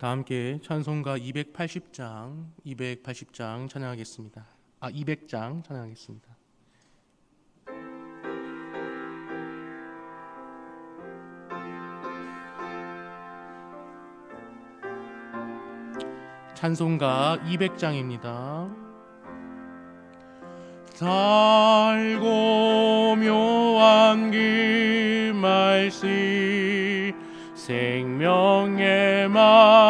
다 함께 찬송가 280장, 280장 찬양하겠습니다. 아, 200장 찬양하겠습니다. 찬송가 200장입니다. 달고 묘한 그 말씀 생명의 말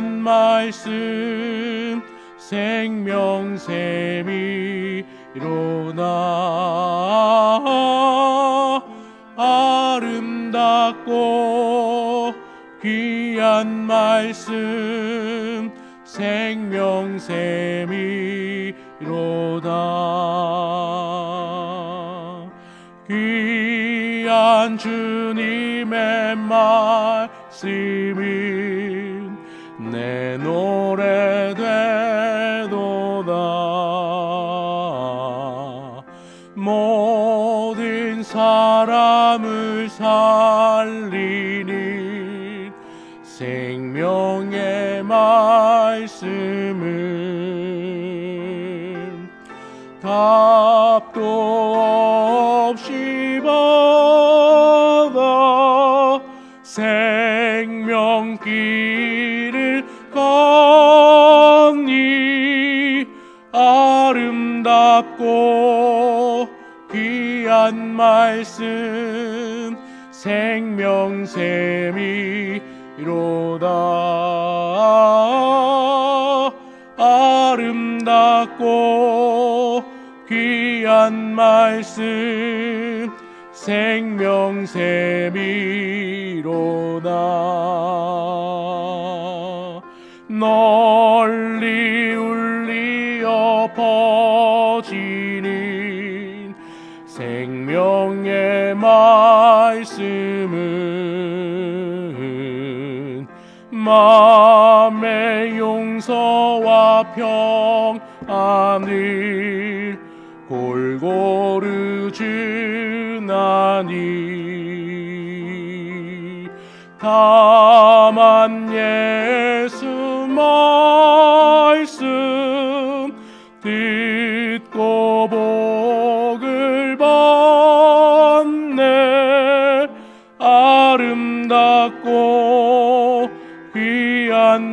귀한 말씀 생명샘이로나. 아름답고 귀한 말씀 생명샘이로다 귀한 주님의 말씀 살리는 생명의 말씀은 답도 없이 받아 생명길을 걷니 아름답고 귀한 말씀 생명샘이로다. 아름답고 귀한 말씀 생명샘이로다. 널리 울리어 퍼지는 생명의 말 씀은 마음의 용서와 평안을 골고루 주나니 다만 예수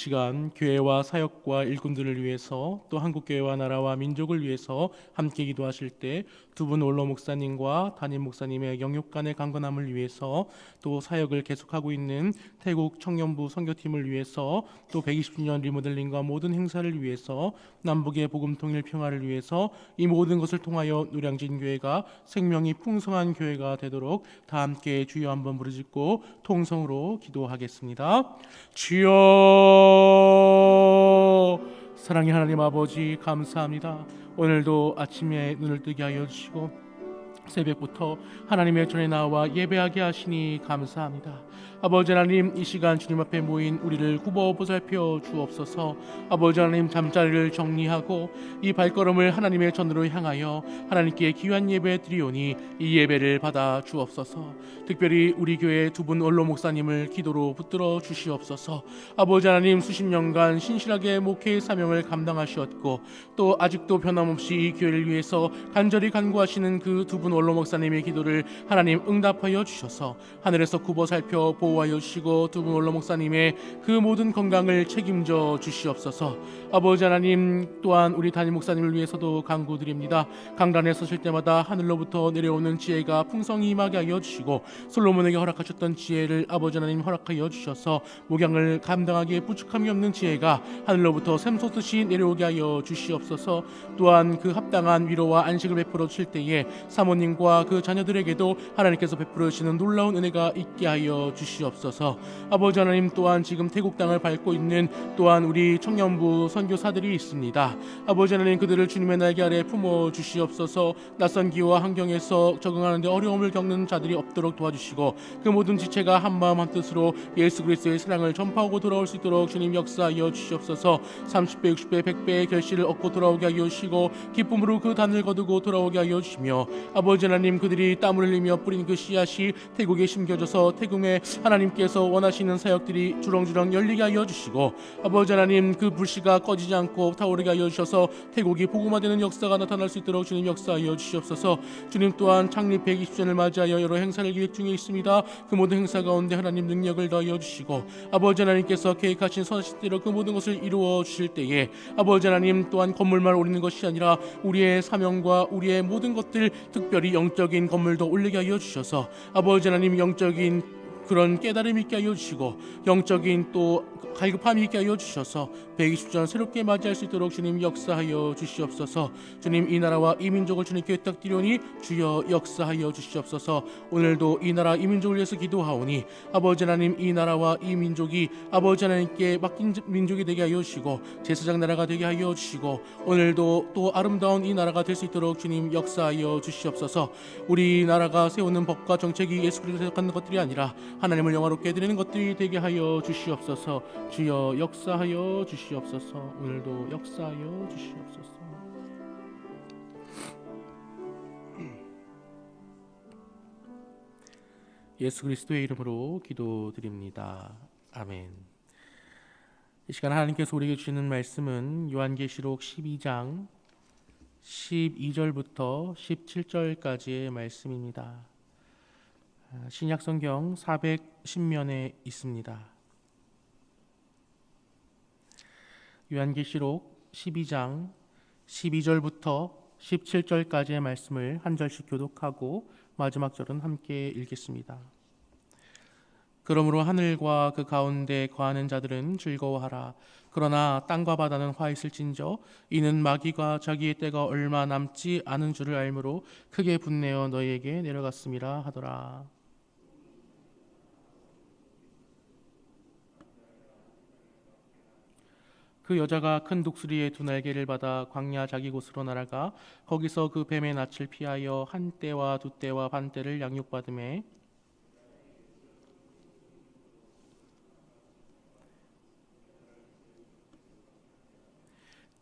시간 교회와 사역과 일꾼들을 위해서 또 한국 교회와 나라와 민족을 위해서 함께 기도하실 때 두 분 원로 목사님과 담임 목사님의 영육 간의 강건함을 위해서 또 사역을 계속하고 있는 태국 청년부 선교팀을 위해서 또 120주년 리모델링과 모든 행사를 위해서 남북의 복음 통일 평화를 위해서 이 모든 것을 통하여 노량진 교회가 생명이 풍성한 교회가 되도록 다 함께 주여 한번 부르짖고 통성으로 기도하겠습니다. 주여 사랑의 하나님 아버지 감사합니다. 오늘도 아침에 눈을 뜨게 하여 주시고 새벽부터 하나님의 전에 나와 예배하게 하시니 감사합니다. 아버지 하나님 이 시간 주님 앞에 모인 우리를 굽어 보살펴 주옵소서. 아버지 하나님 잠자리를 정리하고 이 발걸음을 하나님의 전으로 향하여 하나님께 귀한 예배 드리오니 이 예배를 받아 주옵소서. 특별히 우리 교회 두 분 원로 목사님을 기도로 붙들어 주시옵소서. 아버지 하나님 수십 년간 신실하게 목회의 사명을 감당하셨고 또 아직도 변함없이 이 교회를 위해서 간절히 간구하시는 그 두 분 원로 목사님의 기도를 하나님 응답하여 주셔서 하늘에서 굽어 살펴 보호하여 주시고 두 분 원로 목사님의 그 모든 건강을 책임져 주시옵소서. 아버지 하나님 또한 우리 담임 목사님을 위해서도 간구드립니다. 강단에 서실 때마다 하늘로부터 내려오는 지혜가 풍성히 임하게 하여 주시고 솔로몬에게 허락하셨던 지혜를 아버지 하나님 허락하여 주셔서 목양을 감당하기에 부족함이 없는 지혜가 하늘로부터 샘솟듯이 내려오게 하여 주시옵소서. 또한 그 합당한 위로와 안식을 베풀어 주실 때에 사모님 과 그 자녀들에게도 하나님께서 베풀어 주시는 놀라운 은혜가 있게 하여 주시옵소서. 아버지 하나님 또한 지금 태국 땅을 밟고 있는 또한 우리 청년부 선교사들이 있습니다. 아버지 하나님 그들을 주님의 날개 아래 품어 주시옵소서. 낯선 기와 환경에서 적응하는데 어려움을 겪는 자들이 없도록 도와주시고 그 모든 지체가 한 마음 한 뜻으로 예수 그리스도의 사랑을 전파하고 돌아올 수 있도록 주님 역사하여 주시옵소서. 30배, 60배, 100배의 결실을 얻고 돌아오게 하여 주시고 기쁨으로 그 단을 거두고 돌아오게 하여 주시며 아버지 하나님 그들이 땀을 흘리며 뿌린 그 씨앗이 태국에 심겨져서 태국에 하나님께서 원하시는 사역들이 주렁주렁 열리게 하여 주시고 아버지 하나님 그 불씨가 꺼지지 않고 타오르게 하여 주셔서 태국이 복음화되는 역사가 나타날 수 있도록 주님 역사하여 주시옵소서. 주님 또한 창립 120주년을 맞이하여 여러 행사를 기획 중에 있습니다. 그 모든 행사 가운데 하나님 능력을 더하여 주시고 아버지 하나님께서 계획하신 선하신 대로 그 모든 것을 이루어 주실 때에 아버지 하나님 또한 건물만 올리는 것이 아니라 우리의 사명과 우리의 모든 것들 특별 히 영적인 건물도 올리게 하여 주셔서 아버지 하나님 영적인 그런 깨달음이 있게 하여 주시고 영적인 또 갈급함이 있게 하여 주셔서 120전 새롭게 맞이할 수 있도록 주님 역사하여 주시옵소서. 주님 이 나라와 이 민족을 주님께 부탁드리오니 주여 역사하여 주시옵소서. 오늘도 이 나라 이 민족을 위해서 기도하오니 아버지 하나님 이 나라와 이 민족이 아버지 하나님께 맡긴 민족이 되게 하여 주시고 제사장 나라가 되게 하여 주시고 오늘도 또 아름다운 이 나라가 될 수 있도록 주님 역사하여 주시옵소서. 우리 나라가 세우는 법과 정책이 예수 그리스도에 생각하는 것들이 아니라 하나님을 영화롭게 드리는 것들이 되게 하여 주시옵소서. 주여 역사하여 주시옵소서. 오늘도 역사하여 주시옵소서. 예수 그리스도의 이름으로 기도드립니다. 아멘. 이 시간 하나님께서 우리에게 주시는 말씀은 요한계시록 12장 12절부터 17절까지의 말씀입니다. 신약 성경 410면에 있습니다. 요한계시록 12장 12절부터 17절까지의 말씀을 한 절씩 교독하고 마지막 절은 함께 읽겠습니다. 그러므로 하늘과 그 가운데 거하는 자들은 즐거워하라. 그러나 땅과 바다는 화 있을진저 이는 마귀가 자기의 때가 얼마 남지 않은 줄을 알므로 크게 분내어 너희에게 내려갔음이라 하더라. 그 여자가 큰 독수리의 두 날개를 받아 광야 자기 곳으로 날아가 거기서 그 뱀의 낯을 피하여 한 때와 두 때와 반 때를 양육받음에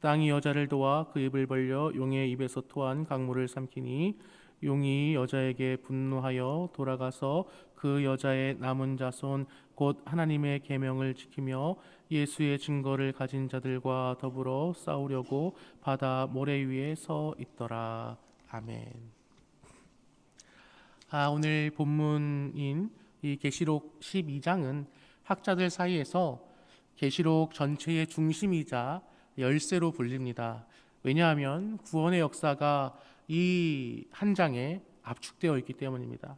땅이 여자를 도와 그 입을 벌려 용의 입에서 토한 강물을 삼키니 용이 여자에게 분노하여 돌아가서 그 여자의 남은 자손 곧 하나님의 계명을 지키며 예수의 증거를 가진 자들과 더불어 싸우려고 바다 모래 위에 서 있더라. 아멘. 아, 오늘 본문인 이 계시록 12장은 학자들 사이에서 계시록 전체의 중심이자 열쇠로 불립니다. 왜냐하면 구원의 역사가 이 한 장에 압축되어 있기 때문입니다.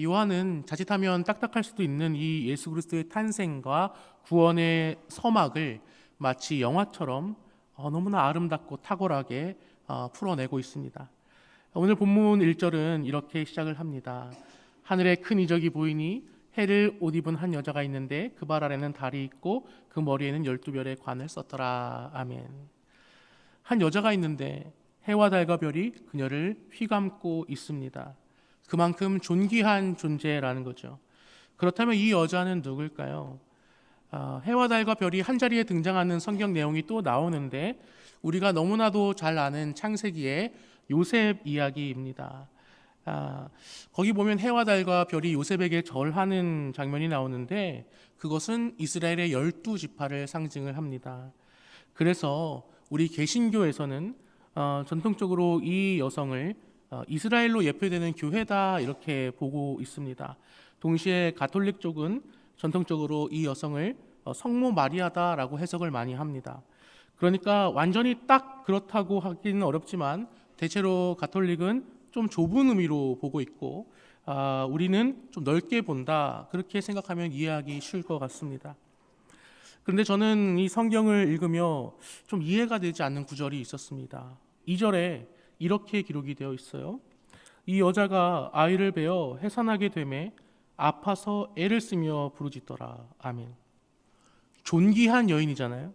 요한은 자칫하면 딱딱할 수도 있는 이 예수 그리스도의 탄생과 구원의 서막을 마치 영화처럼 어, 너무나 아름답고 탁월하게 어, 풀어내고 있습니다. 오늘 본문 1절은 이렇게 시작을 합니다. 하늘에 큰 이적이 보이니 해를 옷 입은 한 여자가 있는데 그 발 아래는 달이 있고 그 머리에는 열두 별의 관을 썼더라. 아멘. 한 여자가 있는데 해와 달과 별이 그녀를 휘감고 있습니다. 그만큼 존귀한 존재라는 거죠. 그렇다면 이 여자는 누굴까요? 어, 해와 달과 별이 한 자리에 등장하는 성경 내용이 또 나오는데 우리가 너무나도 잘 아는 창세기의 요셉 이야기입니다. 아, 거기 보면 해와 달과 별이 요셉에게 절하는 장면이 나오는데 그것은 이스라엘의 열두 지파를 상징을 합니다. 그래서 우리 개신교에서는 어, 전통적으로 이 여성을 어, 이스라엘로 예표되는 교회다 이렇게 보고 있습니다. 동시에 가톨릭 쪽은 전통적으로 이 여성을 어, 성모 마리아다라고 해석을 많이 합니다. 그러니까 완전히 딱 그렇다고 하기는 어렵지만 대체로 가톨릭은 좀 좁은 의미로 보고 있고 아, 우리는 좀 넓게 본다 그렇게 생각하면 이해하기 쉬울 것 같습니다. 그런데 저는 이 성경을 읽으며 좀 이해가 되지 않는 구절이 있었습니다. 2절에 이렇게 기록이 되어 있어요. 이 여자가 아이를 베어 해산하게 되매 아파서 애를 쓰며 부르짖더라. 아멘. 존귀한 여인이잖아요.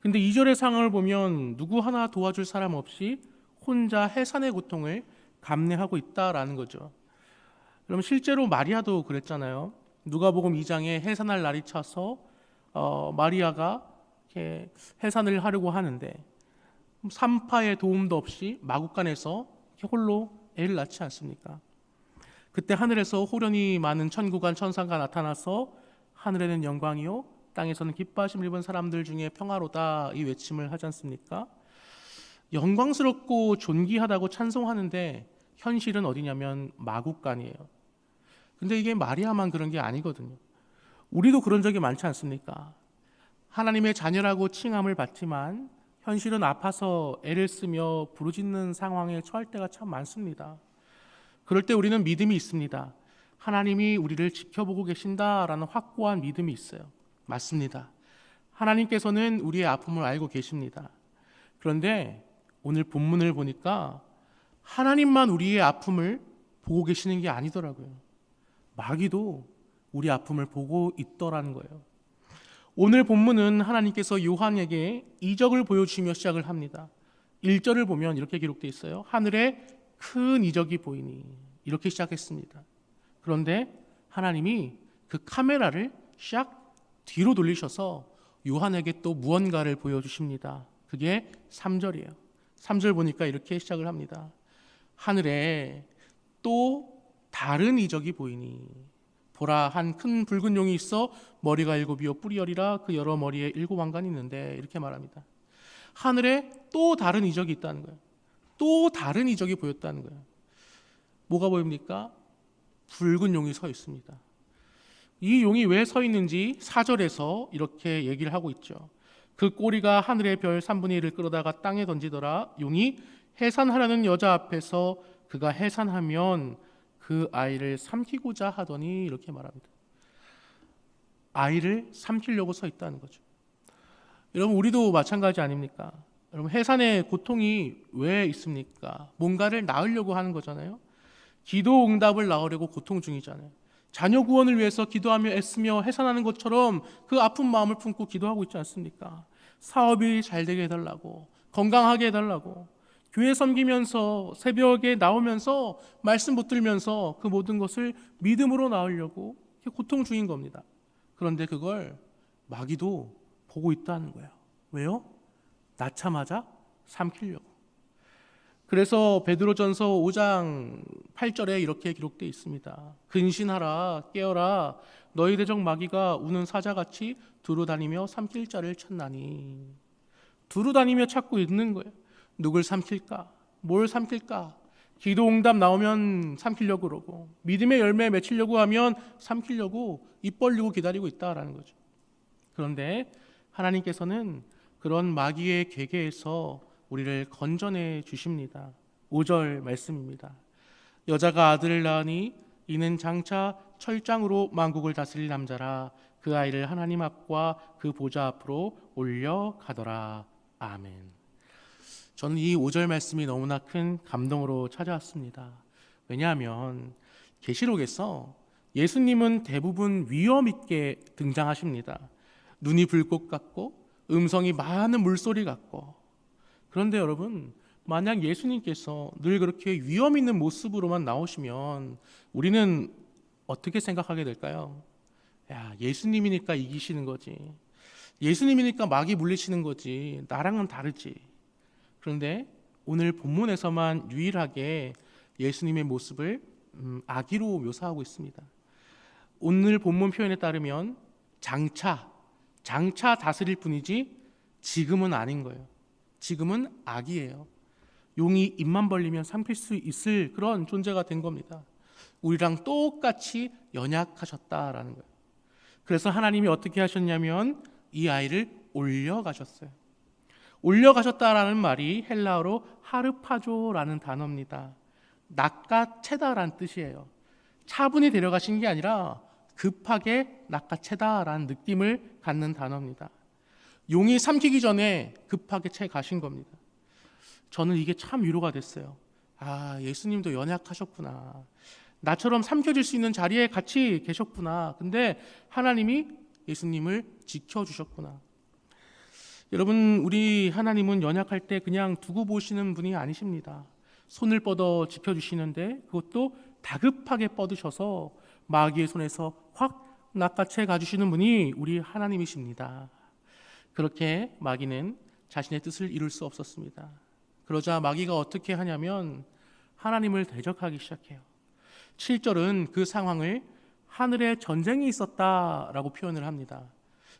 근데 2절의 상황을 보면 누구 하나 도와줄 사람 없이 혼자 해산의 고통을 감내하고 있다라는 거죠. 그럼 실제로 마리아도 그랬잖아요. 누가복음 2장에 해산할 날이 차서 어, 마리아가 해산을 하려고 하는데 산파의 도움도 없이 마국간에서 홀로 애를 낳지 않습니까? 그때 하늘에서 호련이 많은 천구간 천사가 나타나서 하늘에는 영광이요 땅에서는 기뻐하심 입은 사람들 중에 평화로다 이 외침을 하지 않습니까? 영광스럽고 존귀하다고 찬송하는데 현실은 어디냐면 마국간이에요. 근데 이게 마리아만 그런 게 아니거든요. 우리도 그런 적이 많지 않습니까? 하나님의 자녀라고 칭함을 받지만 현실은 아파서 애를 쓰며 부르짖는 상황에 처할 때가 참 많습니다. 그럴 때 우리는 믿음이 있습니다. 하나님이 우리를 지켜보고 계신다라는 확고한 믿음이 있어요. 맞습니다. 하나님께서는 우리의 아픔을 알고 계십니다. 그런데 오늘 본문을 보니까 하나님만 우리의 아픔을 보고 계시는 게 아니더라고요. 마귀도 우리 아픔을 보고 있더라는 거예요. 오늘 본문은 하나님께서 요한에게 이적을 보여주시며 시작을 합니다. 1절을 보면 이렇게 기록되어 있어요. 하늘에 큰 이적이 보이니 이렇게 시작했습니다. 그런데 하나님이 그 카메라를 샥 뒤로 돌리셔서 요한에게 또 무언가를 보여주십니다. 그게 3절이에요. 3절 보니까 이렇게 시작을 합니다. 하늘에 또 다른 이적이 보이니 보라 한 큰 붉은 용이 있어 머리가 일곱이요 뿔이 열이라 그 여러 머리에 일곱 왕관이 있는데 이렇게 말합니다. 하늘에 또 다른 이적이 있다는 거예요. 또 다른 이적이 보였다는 거예요. 뭐가 보입니까? 붉은 용이 서 있습니다. 이 용이 왜 서 있는지 사절에서 이렇게 얘기를 하고 있죠. 그 꼬리가 하늘의 별 3분의 1을 끌어다가 땅에 던지더라. 용이 해산하려는 여자 앞에서 그가 해산하면 그 아이를 삼키고자 하더니 이렇게 말합니다. 아이를 삼키려고 서 있다는 거죠. 여러분 우리도 마찬가지 아닙니까? 여러분 해산의 고통이 왜 있습니까? 뭔가를 낳으려고 하는 거잖아요. 기도 응답을 낳으려고 고통 중이잖아요. 자녀 구원을 위해서 기도하며 애쓰며 해산하는 것처럼 그 아픈 마음을 품고 기도하고 있지 않습니까? 사업이 잘 되게 해달라고 건강하게 해달라고 교회 섬기면서 새벽에 나오면서 말씀 붙들면서 그 모든 것을 믿음으로 나으려고 고통 중인 겁니다. 그런데 그걸 마귀도 보고 있다는 거예요. 왜요? 낳자마자 삼키려고. 그래서 베드로전서 5장 8절에 이렇게 기록되어 있습니다. 근신하라 깨어라 너희 대적 마귀가 우는 사자같이 두루 다니며 삼킬 자를 찾나니 두루 다니며 찾고 있는 거예요. 누굴 삼킬까? 뭘 삼킬까? 기도 응답 나오면 삼키려고 그러고 믿음의 열매 맺히려고 하면 삼키려고 입 벌리고 기다리고 있다라는 거죠. 그런데 하나님께서는 그런 마귀의 괴계에서 우리를 건져내 주십니다. 5절 말씀입니다. 여자가 아들을 낳으니 이는 장차 철장으로 만국을 다스릴 남자라 그 아이를 하나님 앞과 그 보좌 앞으로 올려 가더라. 아멘. 저는 이 5절 말씀이 너무나 큰 감동으로 찾아왔습니다. 왜냐하면 계시록에서 예수님은 대부분 위험 있게 등장하십니다. 눈이 불꽃 같고 음성이 많은 물소리 같고 그런데 여러분 만약 예수님께서 늘 그렇게 위험 있는 모습으로만 나오시면 우리는 어떻게 생각하게 될까요? 야, 예수님이니까 이기시는 거지. 예수님이니까 마귀 물리시는 거지. 나랑은 다르지. 그런데 오늘 본문에서만 유일하게 예수님의 모습을 음, 아기로 묘사하고 있습니다. 오늘 본문 표현에 따르면 장차, 장차 다스릴 뿐이지 지금은 아닌 거예요. 지금은 아기예요. 용이 입만 벌리면 삼킬 수 있을 그런 존재가 된 겁니다. 우리랑 똑같이 연약하셨다라는 거예요. 그래서 하나님이 어떻게 하셨냐면 이 아이를 올려가셨어요. 올려가셨다라는 말이 헬라어로 하르파조라는 단어입니다. 낚아채다라는 뜻이에요. 차분히 데려가신 게 아니라 급하게 낚아채다라는 느낌을 갖는 단어입니다. 용이 삼키기 전에 급하게 채 가신 겁니다. 저는 이게 참 위로가 됐어요. 아, 예수님도 연약하셨구나. 나처럼 삼켜질 수 있는 자리에 같이 계셨구나. 근데 하나님이 예수님을 지켜주셨구나. 여러분, 우리 하나님은 연약할 때 그냥 두고 보시는 분이 아니십니다. 손을 뻗어 지켜주시는데 그것도 다급하게 뻗으셔서 마귀의 손에서 확 낚아채 가주시는 분이 우리 하나님이십니다. 그렇게 마귀는 자신의 뜻을 이룰 수 없었습니다. 그러자 마귀가 어떻게 하냐면 하나님을 대적하기 시작해요. 7절은 그 상황을 하늘에 전쟁이 있었다라고 표현을 합니다.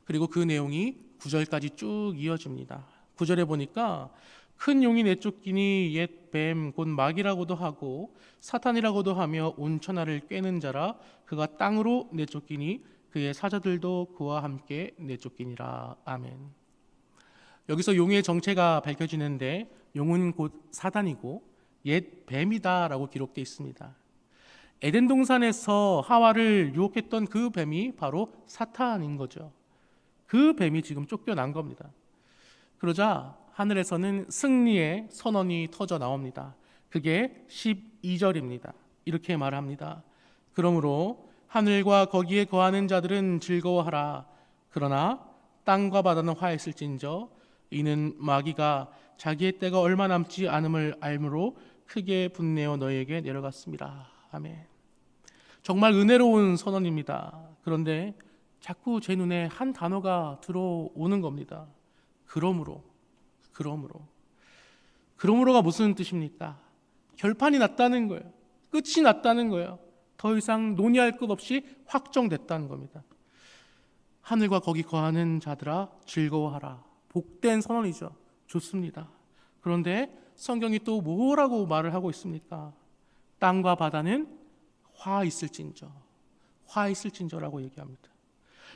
그리고 그 내용이 9절까지 쭉 이어집니다. 9절에 보니까 큰 용이 내쫓기니 옛 뱀 곧 마귀라고도 하고 사탄이라고도 하며 온 천하를 꿰는 자라 그가 땅으로 내쫓기니 그의 사자들도 그와 함께 내쫓기니라 아멘. 여기서 용의 정체가 밝혀지는데 용은 곧 사단이고 옛 뱀이다라고 기록되어 있습니다. 에덴 동산에서 하와를 유혹했던 그 뱀이 바로 사탄인 거죠. 그 뱀이 지금 쫓겨난 겁니다. 그러자 하늘에서는 승리의 선언이 터져 나옵니다. 그게 12절입니다. 이렇게 말합니다. 그러므로 하늘과 거기에 거하는 자들은 즐거워하라. 그러나 땅과 바다는 화했을진저 이는 마귀가 자기의 때가 얼마 남지 않음을 알므로 크게 분내어 너희에게 내려갔습니다. 아멘. 정말 은혜로운 선언입니다. 그런데 자꾸 제 눈에 한 단어가 들어오는 겁니다. 그러므로, 그러므로. 그러므로가 무슨 뜻입니까? 결판이 났다는 거예요. 끝이 났다는 거예요. 더 이상 논의할 것 없이 확정됐다는 겁니다. 하늘과 거기 거하는 자들아 즐거워하라. 복된 선언이죠. 좋습니다. 그런데 성경이 또 뭐라고 말을 하고 있습니까? 땅과 바다는 화 있을진저, 화 있을진저라고 얘기합니다.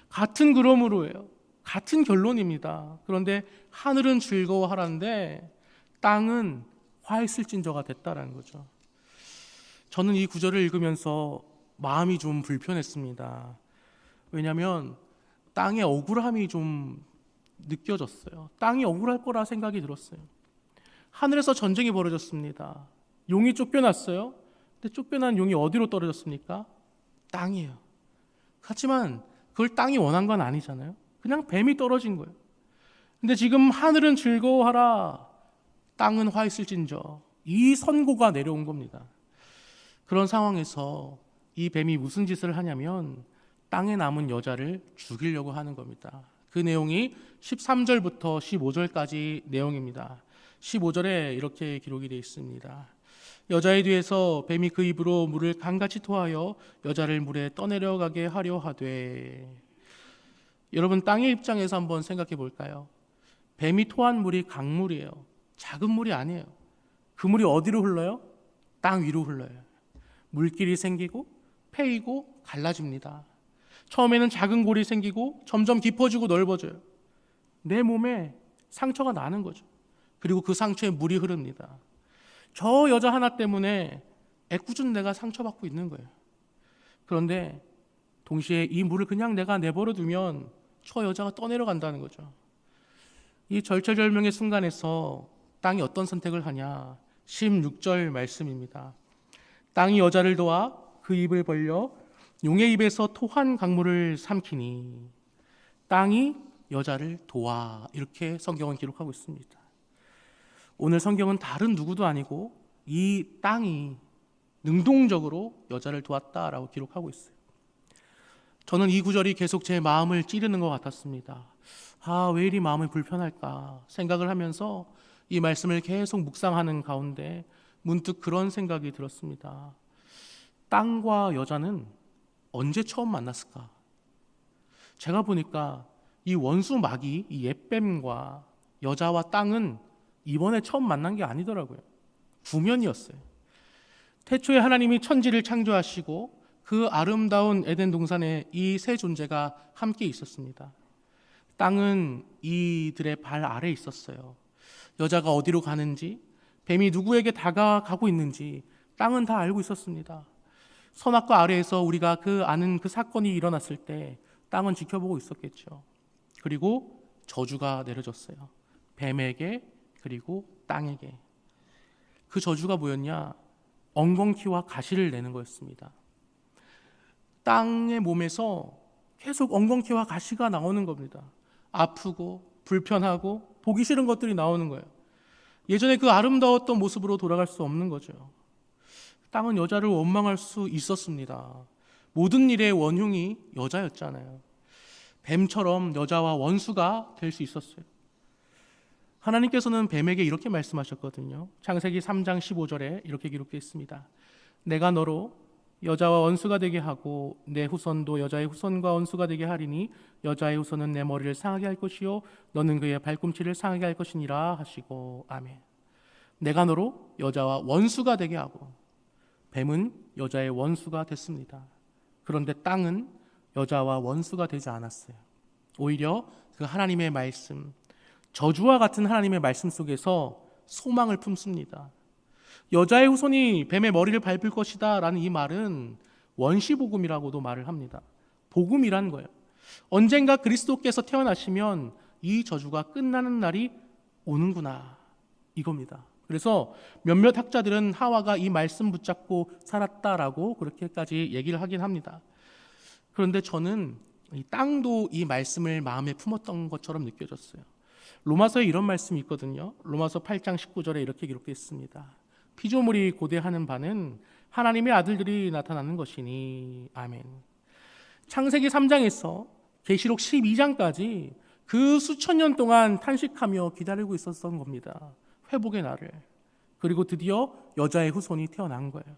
같은 그러므로예요. 같은 결론입니다. 그런데 하늘은 즐거워하라는데 땅은 화 있을진저가 됐다라는 거죠. 저는 이 구절을 읽으면서 마음이 좀 불편했습니다. 왜냐하면 땅의 억울함이 좀 느껴졌어요. 땅이 억울할 거라 생각이 들었어요. 하늘에서 전쟁이 벌어졌습니다. 용이 쫓겨났어요. 근데 쫓겨난 용이 어디로 떨어졌습니까? 땅이에요. 하지만 그걸 땅이 원한 건 아니잖아요. 그냥 뱀이 떨어진 거예요. 근데 지금 하늘은 즐거워하라. 땅은 화 있을진저. 이 선고가 내려온 겁니다. 그런 상황에서 이 뱀이 무슨 짓을 하냐면 땅에 남은 여자를 죽이려고 하는 겁니다. 그 내용이 13절부터 15절까지 내용입니다. 15절에 이렇게 기록이 되어 있습니다. 여자의 뒤에서 뱀이 그 입으로 물을 강같이 토하여 여자를 물에 떠내려가게 하려 하되 여러분 땅의 입장에서 한번 생각해 볼까요? 뱀이 토한 물이 강물이에요. 작은 물이 아니에요. 그 물이 어디로 흘러요? 땅 위로 흘러요. 물길이 생기고 패이고 갈라집니다. 처음에는 작은 골이 생기고 점점 깊어지고 넓어져요. 내 몸에 상처가 나는 거죠. 그리고 그 상처에 물이 흐릅니다. 저 여자 하나 때문에 애꿎은 내가 상처받고 있는 거예요. 그런데 동시에 이 물을 그냥 내가 내버려 두면 저 여자가 떠내려간다는 거죠. 이 절체절명의 순간에서 땅이 어떤 선택을 하냐? 16절 말씀입니다. 땅이 여자를 도와 그 입을 벌려 용의 입에서 토한 강물을 삼키니 땅이 여자를 도와 이렇게 성경은 기록하고 있습니다. 오늘 성경은 다른 누구도 아니고 이 땅이 능동적으로 여자를 도왔다라고 기록하고 있어요. 저는 이 구절이 계속 제 마음을 찌르는 것 같았습니다. 아, 왜 이리 마음이 불편할까 생각을 하면서 이 말씀을 계속 묵상하는 가운데 문득 그런 생각이 들었습니다. 땅과 여자는 언제 처음 만났을까? 제가 보니까 이 원수 마귀, 이 옛뱀과 여자와 땅은 이번에 처음 만난 게 아니더라고요. 구면이었어요. 태초에 하나님이 천지를 창조하시고 그 아름다운 에덴 동산에 이 세 존재가 함께 있었습니다. 땅은 이들의 발 아래 있었어요. 여자가 어디로 가는지, 뱀이 누구에게 다가가고 있는지 땅은 다 알고 있었습니다. 선악과 아래에서 우리가 그 아는 그 사건이 일어났을 때 땅은 지켜보고 있었겠죠. 그리고 저주가 내려졌어요. 뱀에게 그리고 땅에게. 그 저주가 뭐였냐? 엉겅퀴와 가시를 내는 거였습니다. 땅의 몸에서 계속 엉겅퀴와 가시가 나오는 겁니다. 아프고 불편하고 보기 싫은 것들이 나오는 거예요. 예전에 그 아름다웠던 모습으로 돌아갈 수 없는 거죠. 땅은 여자를 원망할 수 있었습니다. 모든 일의 원흉이 여자였잖아요. 뱀처럼 여자와 원수가 될 수 있었어요. 하나님께서는 뱀에게 이렇게 말씀하셨거든요. 창세기 3장 15절에 이렇게 기록되어 있습니다. 내가 너로 여자와 원수가 되게 하고 내 후손도 여자의 후손과 원수가 되게 하리니 여자의 후손은 내 머리를 상하게 할 것이요 너는 그의 발꿈치를 상하게 할 것이니라 하시고 아멘. 내가 너로 여자와 원수가 되게 하고 뱀은 여자의 원수가 됐습니다. 그런데 땅은 여자와 원수가 되지 않았어요. 오히려 그 하나님의 말씀, 저주와 같은 하나님의 말씀 속에서 소망을 품습니다. 여자의 후손이 뱀의 머리를 밟을 것이다 라는 이 말은 원시복음이라고도 말을 합니다. 복음이란 거예요. 언젠가 그리스도께서 태어나시면 이 저주가 끝나는 날이 오는구나. 이겁니다. 그래서 몇몇 학자들은 하와가 이 말씀 붙잡고 살았다라고 그렇게까지 얘기를 하긴 합니다. 그런데 저는 이 땅도 이 말씀을 마음에 품었던 것처럼 느껴졌어요. 로마서에 이런 말씀이 있거든요. 로마서 8장 19절에 이렇게 기록되어 있습니다. 피조물이 고대하는 바는 하나님의 아들들이 나타나는 것이니 아멘. 창세기 3장에서 계시록 12장까지 그 수천 년 동안 탄식하며 기다리고 있었던 겁니다. 회복의 날을. 그리고 드디어 여자의 후손이 태어난 거예요.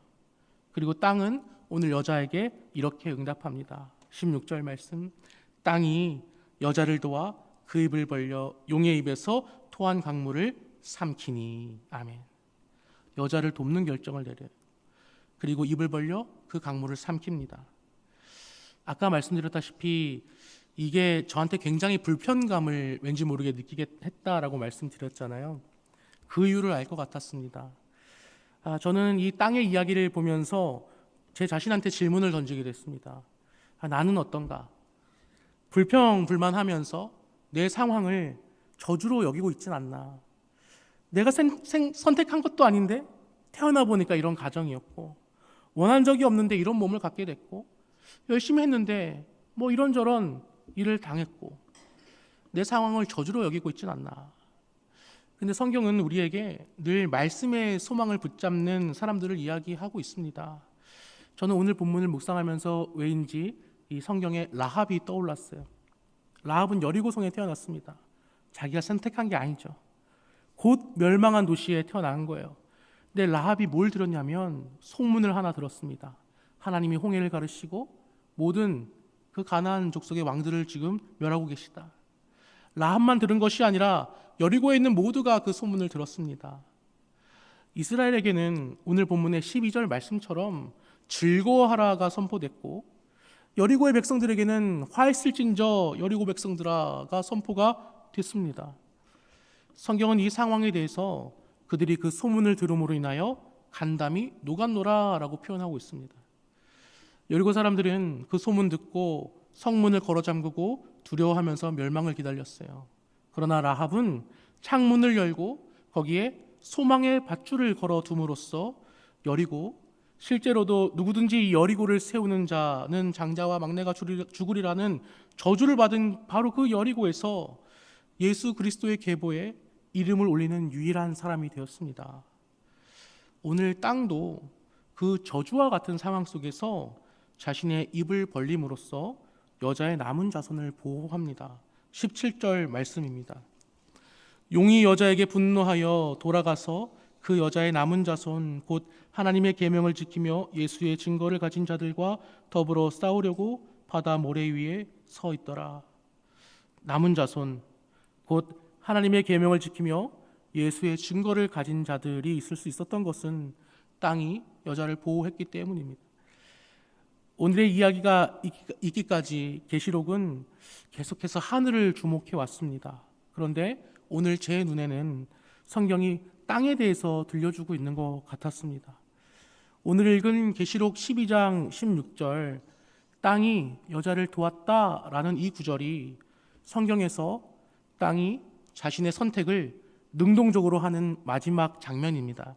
그리고 땅은 오늘 여자에게 이렇게 응답합니다. 16절 말씀. 땅이 여자를 도와 그 입을 벌려 용의 입에서 토한 강물을 삼키니. 아멘. 여자를 돕는 결정을 내려요. 그리고 입을 벌려 그 강물을 삼킵니다. 아까 말씀드렸다시피 이게 저한테 굉장히 불편감을 왠지 모르게 느끼게 했다라고 말씀드렸잖아요. 그 이유를 알 것 같았습니다. 아, 저는 이 땅의 이야기를 보면서 제 자신한테 질문을 던지게 됐습니다. 아, 나는 어떤가? 불평 불만하면서 내 상황을 저주로 여기고 있진 않나. 내가 생, 생, 선택한 것도 아닌데 태어나 보니까 이런 가정이었고 원한 적이 없는데 이런 몸을 갖게 됐고 열심히 했는데 뭐 이런저런 일을 당했고 내 상황을 저주로 여기고 있진 않나. 근데 성경은 우리에게 늘 말씀의 소망을 붙잡는 사람들을 이야기하고 있습니다. 저는 오늘 본문을 묵상하면서 왜인지 이 성경에 라합이 떠올랐어요. 라합은 여리고성에 태어났습니다. 자기가 선택한 게 아니죠. 곧 멸망한 도시에 태어난 거예요. 근데 라합이 뭘 들었냐면 속문을 하나 들었습니다. 하나님이 홍해를 가르시고 모든 그 가나안 족속의 왕들을 지금 멸하고 계시다. 라합만 들은 것이 아니라 여리고에 있는 모두가 그 소문을 들었습니다. 이스라엘에게는 오늘 본문의 12절 말씀처럼 즐거워하라가 선포됐고 여리고의 백성들에게는 화했을진저 여리고 백성들아가 선포가 됐습니다. 성경은 이 상황에 대해서 그들이 그 소문을 들음으로 인하여 간담이 녹았노라라고 표현하고 있습니다. 여리고 사람들은 그 소문 듣고 성문을 걸어 잠그고 두려워하면서 멸망을 기다렸어요. 그러나 라합은 창문을 열고 거기에 소망의 밧줄을 걸어 둠으로써 여리고 실제로도 누구든지 여리고를 세우는 자는 장자와 막내가 죽으리라는 저주를 받은 바로 그 여리고에서 예수 그리스도의 계보에 이름을 올리는 유일한 사람이 되었습니다. 오늘 땅도 그 저주와 같은 상황 속에서 자신의 입을 벌림으로써 여자의 남은 자손을 보호합니다. 17절 말씀입니다. 용이 여자에게 분노하여 돌아가서 그 여자의 남은 자손 곧 하나님의 계명을 지키며 예수의 증거를 가진 자들과 더불어 싸우려고 바다 모래 위에 서 있더라. 남은 자손 곧 하나님의 계명을 지키며 예수의 증거를 가진 자들이 있을 수 있었던 것은 땅이 여자를 보호했기 때문입니다. 오늘의 이야기가 있기까지 계시록은 계속해서 하늘을 주목해 왔습니다. 그런데 오늘 제 눈에는 성경이 땅에 대해서 들려주고 있는 것 같았습니다. 오늘 읽은 계시록 12장 16절 땅이 여자를 도왔다라는 이 구절이 성경에서 땅이 자신의 선택을 능동적으로 하는 마지막 장면입니다.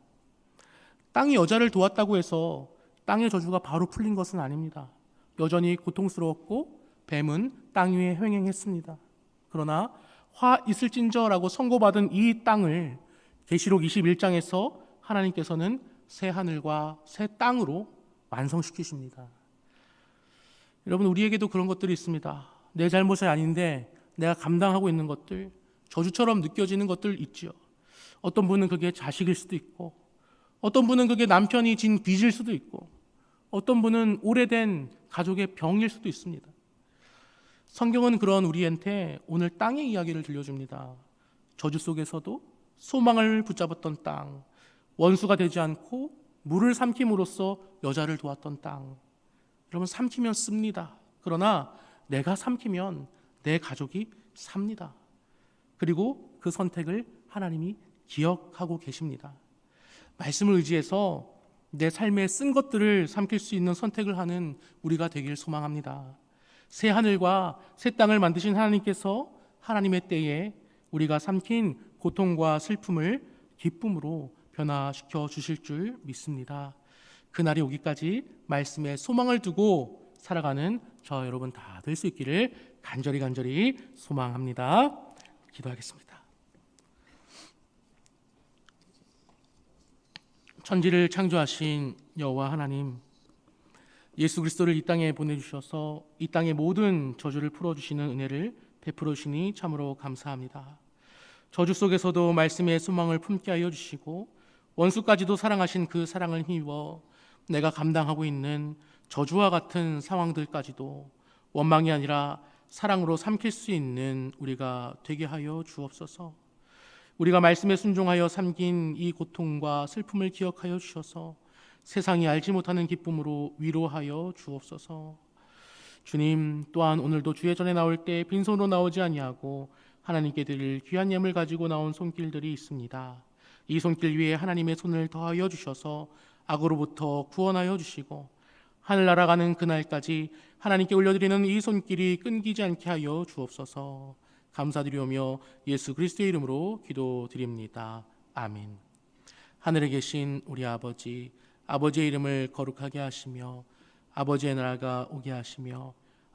땅이 여자를 도왔다고 해서 땅의 저주가 바로 풀린 것은 아닙니다. 여전히 고통스러웠고 뱀은 땅 위에 횡행했습니다. 그러나 화 있을진저라고 선고받은 이 땅을 계시록 21장에서 하나님께서는 새 하늘과 새 땅으로 완성시키십니다. 여러분 우리에게도 그런 것들이 있습니다. 내 잘못이 아닌데 내가 감당하고 있는 것들 저주처럼 느껴지는 것들 있지요. 어떤 분은 그게 자식일 수도 있고 어떤 분은 그게 남편이 진 빚일 수도 있고 어떤 분은 오래된 가족의 병일 수도 있습니다. 성경은 그런 우리한테 오늘 땅의 이야기를 들려줍니다. 저주 속에서도 소망을 붙잡았던 땅, 원수가 되지 않고 물을 삼킴으로써 여자를 도왔던 땅. 여러분 삼키면 씁니다. 그러나 내가 삼키면 내 가족이 삽니다. 그리고 그 선택을 하나님이 기억하고 계십니다. 말씀을 의지해서 내 삶에 쓴 것들을 삼킬 수 있는 선택을 하는 우리가 되길 소망합니다. 새 하늘과 새 땅을 만드신 하나님께서 하나님의 때에 우리가 삼킨 고통과 슬픔을 기쁨으로 변화시켜 주실 줄 믿습니다. 그날이 오기까지 말씀에 소망을 두고 살아가는 저 여러분 다 될 수 있기를 간절히 간절히 소망합니다. 기도하겠습니다. 천지를 창조하신 여호와 하나님 예수 그리스도를 이 땅에 보내 주셔서 이 땅의 모든 저주를 풀어 주시는 은혜를 베풀어 주시니 참으로 감사합니다. 저주 속에서도 말씀의 소망을 품게 하여 주시고 원수까지도 사랑하신 그 사랑을 힘입어 내가 감당하고 있는 저주와 같은 상황들까지도 원망이 아니라 사랑으로 삼킬 수 있는 우리가 되게 하여 주옵소서. 우리가 말씀에 순종하여 삼긴 이 고통과 슬픔을 기억하여 주셔서 세상이 알지 못하는 기쁨으로 위로하여 주옵소서. 주님 또한 오늘도 주의 전에 나올 때 빈손으로 나오지 아니하고 하나님께 드릴 귀한 예물 가지고 나온 손길들이 있습니다. 이 손길 위에 하나님의 손을 더하여 주셔서 악으로부터 구원하여 주시고 하늘 날아가는 그날까지 하나님께 올려드리는 이 손길이 끊기지 않게 하여 주옵소서. 감사드리오며 예수 그리스도의 이름으로 기도드립니다. 아멘. 하늘에 계신 우리 아버지, 아버지의 이름을 거룩하게 하시며 아버지의 나라가 오게 하시며